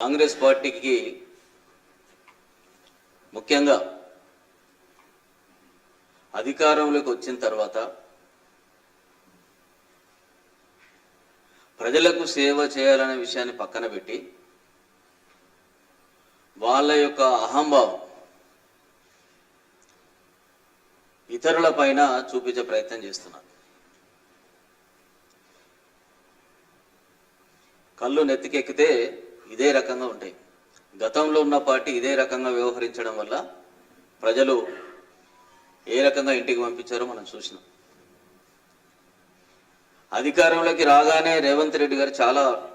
కాంగ్రెస్ పార్టీకి ముఖ్యంగా అధికారంలోకి వచ్చిన తర్వాత ప్రజలకు సేవ చేయాలనే విషయాన్ని పక్కన పెట్టి వాళ్ళ యొక్క అహంభావం ఇతరుల పైన చూపించే ప్రయత్నం చేస్తున్నారు. కళ్ళు నెత్తికెక్కితే ఇదే రకంగా ఉంటాయి. గతంలో ఉన్న పార్టీ ఇదే రకంగా వ్యవహరించడం వల్ల ప్రజలు ఏ రకంగా ఇంటికి పంపించారో మనం చూసినాం. అధికారంలోకి రాగానే రేవంత్ రెడ్డి గారు చాలా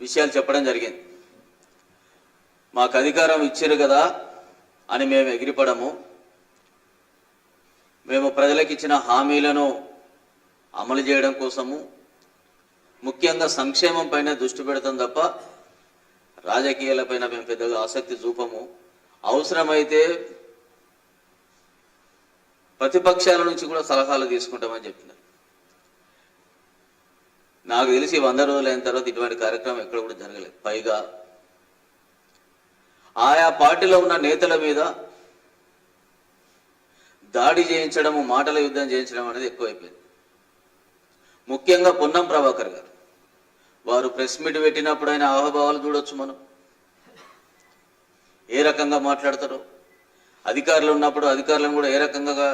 విషయాలు చెప్పడం జరిగింది. మాకు అధికారం ఇచ్చారు కదా అని మేము ఎగిరిపడము. మేము ప్రజలకు ఇచ్చిన హామీలను అమలు చేయడం కోసము ముఖ్యంగా సంక్షేమం పైన దృష్టి పెడతాం తప్ప రాజకీయాలపైన మేము పెద్దగా ఆసక్తి చూపము. అవసరమైతే ప్రతిపక్షాల నుంచి కూడా సలహాలు తీసుకుంటామని చెప్పినారు నాకు తెలిసి వంద రోజులు అయిన తర్వాత ఇటువంటి కార్యక్రమం ఎక్కడ కూడా జరగలేదు. పైగా ఆయా పార్టీలో ఉన్న నేతల మీద దాడి చేయించడము మాటల యుద్ధం చేయించడం అనేది ఎక్కువైపోయింది. ముఖ్యంగా పొన్నం ప్రభాకర్ గారు. వారు ప్రెస్ మీట్ పెట్టినప్పుడు ఆయన ఆహభావాలు చూడొచ్చు మనం. ఏ రకంగా మాట్లాడతారో అధికారులు ఉన్నప్పుడు అధికారులను కూడా ఏ రకంగా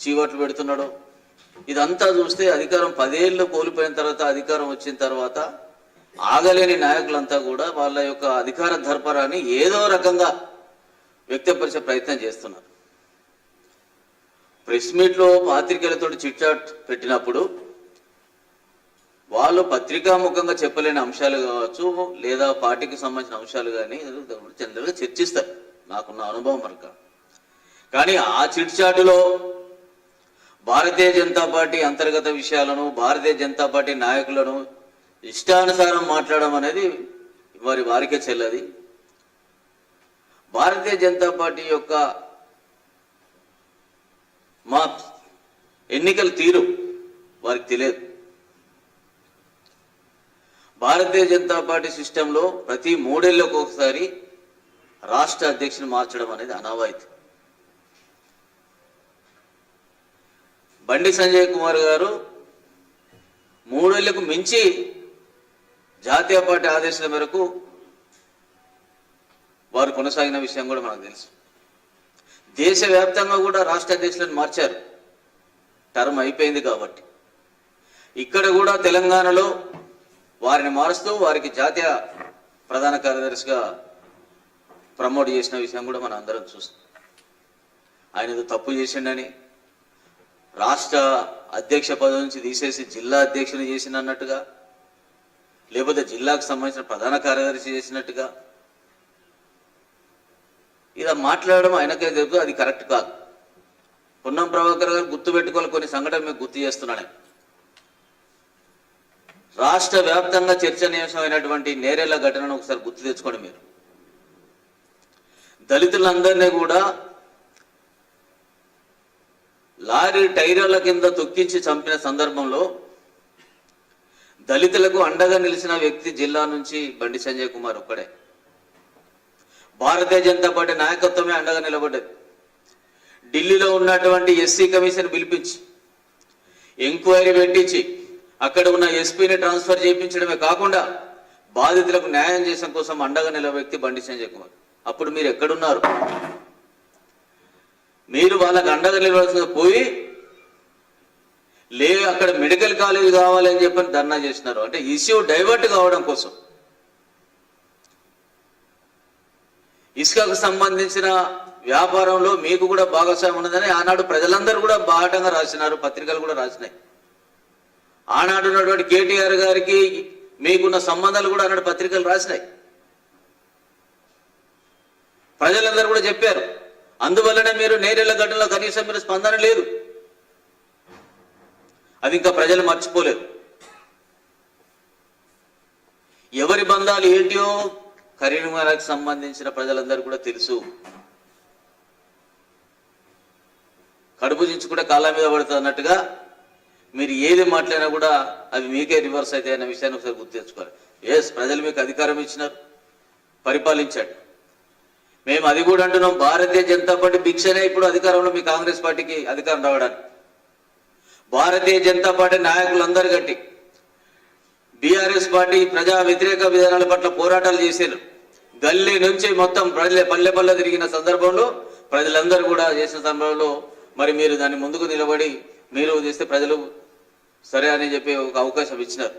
చీవట్లు పెడుతున్నాడో ఇదంతా చూస్తే అధికారం పదేళ్ళు కోల్పోయిన తర్వాత అధికారం వచ్చిన తర్వాత ఆగలేని నాయకులంతా కూడా వాళ్ళ యొక్క అధికార దర్పరాన్ని ఏదో రకంగా వ్యక్తపరిచే ప్రయత్నం చేస్తున్నారు. ప్రెస్ మీట్లో పాత్రికేయులతో చిట్చాట్ పెట్టినప్పుడు వాళ్ళు పత్రికాముఖంగా చెప్పలేని అంశాలు కావచ్చు లేదా పార్టీకి సంబంధించిన అంశాలు కానీ జనరల్గా చర్చిస్తారు. నాకున్న అనుభవం మరక కానీ ఆ చిట్చాటులో భారతీయ జనతా పార్టీ అంతర్గత విషయాలను భారతీయ జనతా పార్టీ నాయకులను ఇష్టానుసారం మాట్లాడడం అనేది వారి వారికే చెల్లది. భారతీయ జనతా పార్టీ యొక్క మా ఎన్నికల తీరు వారికి తెలియదు. భారతీయ జనతా పార్టీ సిస్టంలో ప్రతి మూడేళ్ళకు ఒకసారి రాష్ట్ర అధ్యక్షుని మార్చడం అనేది అనావాయితీ. బండి సంజయ్ కుమార్ గారు మూడేళ్ళకు మించి జాతీయ పార్టీ ఆదేశాల మేరకు వారు కొనసాగిన విషయం కూడా మనకు తెలుసు. దేశవ్యాప్తంగా కూడా రాష్ట్ర అధ్యక్షులను మార్చారు. టర్మ్ అయిపోయింది కాబట్టి. ఇక్కడ కూడా తెలంగాణలో వారిని మారుస్తూ వారికి జాతీయ ప్రధాన కార్యదర్శిగా ప్రమోట్ చేసిన విషయం కూడా మనం అందరం చూస్తాం. ఆయన ఏదో తప్పు చేసిండని రాష్ట్ర అధ్యక్ష పదవి నుంచి తీసేసి జిల్లా అధ్యక్షుని చేసినట్టుగా అన్నట్టుగా లేకపోతే జిల్లాకు సంబంధించిన ప్రధాన కార్యదర్శి చేసినట్టుగా ఇలా మాట్లాడడం ఆయనకే తెలుపు అది కరెక్ట్ కాదు. పొన్నం ప్రభాకర్ గారు గుర్తు పెట్టుకోవాలి కొన్ని సంఘటనలు మీకు గుర్తు చేస్తున్నాను. రాష్ట్ర వ్యాప్తంగా చర్చనీయాంశమైనటువంటి నేరేళ్ళ ఘటనను ఒకసారి గుర్తు తెచ్చుకోండి మీరు. దళితులందరినీ కూడా లారీ టైర్ల కింద తొక్కించి చంపిన సందర్భంలో దళితులకు అండగా నిలిచిన వ్యక్తి జిల్లా నుంచి బండి సంజయ్ కుమార్ ఒక్కడే. భారతీయ జనతా పార్టీ నాయకత్వమే అండగా నిలబడ్డది. ఢిల్లీలో ఉన్నటువంటి ఎస్సీ కమిషన్ పిలిపించి ఎంక్వైరీ పెట్టించి అక్కడ ఉన్న ఎస్పీని ట్రాన్స్ఫర్ చేయించడమే కాకుండా బాధితులకు న్యాయం చేసిన కోసం అండగా నిలవ వ్యక్తి బండి సంజయ్ కుమార్ అప్పుడు మీరు ఎక్కడున్నారు? మీరు వాళ్ళకు అండగా నిలవలసిన పోయి లే అక్కడ మెడికల్ కాలేజ్ కావాలి అని చెప్పని ధర్నా చేసినారు. అంటే ఇష్యూ డైవర్ట్ కావడం కోసం. ఇసుకకు సంబంధించిన వ్యాపారంలో మీకు కూడా భాగస్వామ్యం ఉన్నదని ఆనాడు ప్రజలందరూ కూడా బాహటంగా రాసినారు పత్రికలు కూడా రాసినాయి. ఆనాడు ఉన్నటువంటి కేటీఆర్ గారికి మీకున్న సంబంధాలు కూడా ఆనాడు పత్రికలు రాసినాయి. ప్రజలందరూ కూడా చెప్పారు అందువల్లనే మీరు నేరేళ్ళ ఘటనలో కనీసం మీరు స్పందన లేదు. అది ఇంకా ప్రజలు మర్చిపోలేరు ఎవరి బంధాలు ఏంటియో కరీంనగర్కి సంబంధించిన ప్రజలందరూ కూడా తెలుసు. కడుపు చించుకుంటే కాళ్ళ మీద పడుతున్నట్టుగా మీరు ఏది మాట్లాడినా కూడా అవి మీకే రివర్స్ అయితే అనే విషయాన్ని ఒకసారి గుర్తు తెచ్చుకోవాలి. ఎస్ ప్రజలు మీకు అధికారం ఇచ్చినారు. పరిపాలించాడు. మేము అది కూడా అంటున్నాం. భారతీయ జనతా పార్టీ భిక్షనే ఇప్పుడు అధికారంలో మీ కాంగ్రెస్ పార్టీకి అధికారం రావడానికి. భారతీయ జనతా పార్టీ నాయకులందరూ గట్టి. బీఆర్ఎస్ పార్టీ ప్రజా వ్యతిరేక విధానాల పట్ల పోరాటాలు చేశారు గల్లీ నుంచి మొత్తం ప్రజలే పల్లె పల్లె తిరిగిన సందర్భంలో ప్రజలందరూ కూడా చేసిన సందర్భంలో మరి మీరు దాన్ని ముందుకు నిలబడి మీరు చేస్తే ప్రజలు సరే అని చెప్పి ఒక అవకాశం ఇచ్చినారు.